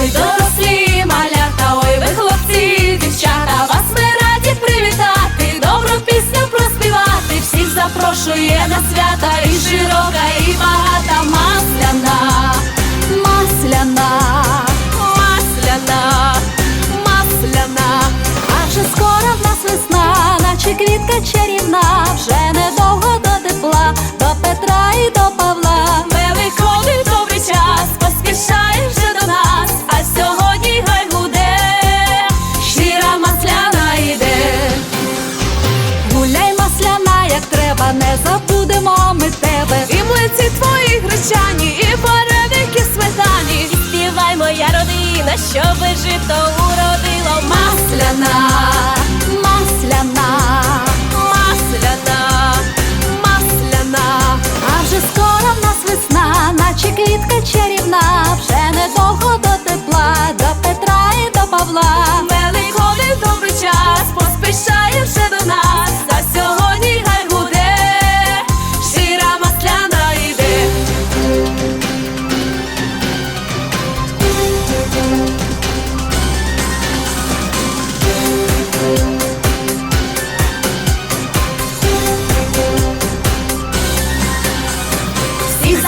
Hoy todo будемо ми тебе, і млиці твої гречані, і вареники сметані. І співай моя родина, щоби жито.